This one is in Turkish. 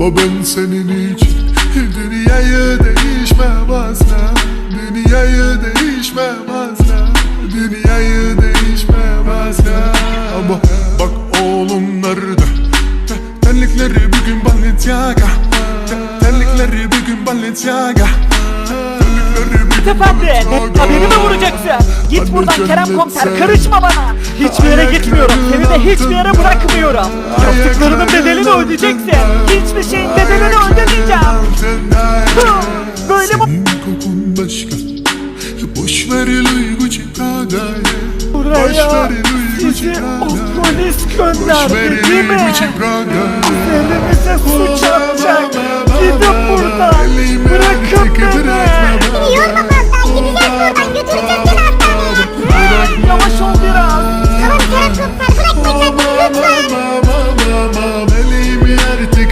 Baba ben senin için Dünyayı değişmem asla. Dünyayı değişmem asla. Dünyayı değişmem asla. Ama bak oğlum nerede? Te- Terlikleri bir gün Balenciaga. Te- Terlikleri bir gün Balenciaga. Terlikleri bir gün Balenciaga. beni mi vuracaksın? Git buradan Kerem komiser karışma bana. Hiçbir yere gitmiyorum. Seni de hiçbir yere bırakmıyorum. Yaptıklarının bedelini ödeyeceksin. Hiçbir şeyin bedelini ödemeyeceğim. Böyle Senin kokun başka. Boş ver duygucu kadar. Buraya sizi o polis gönderdi değil mi? Elimize suç atacak. Gidin buradan.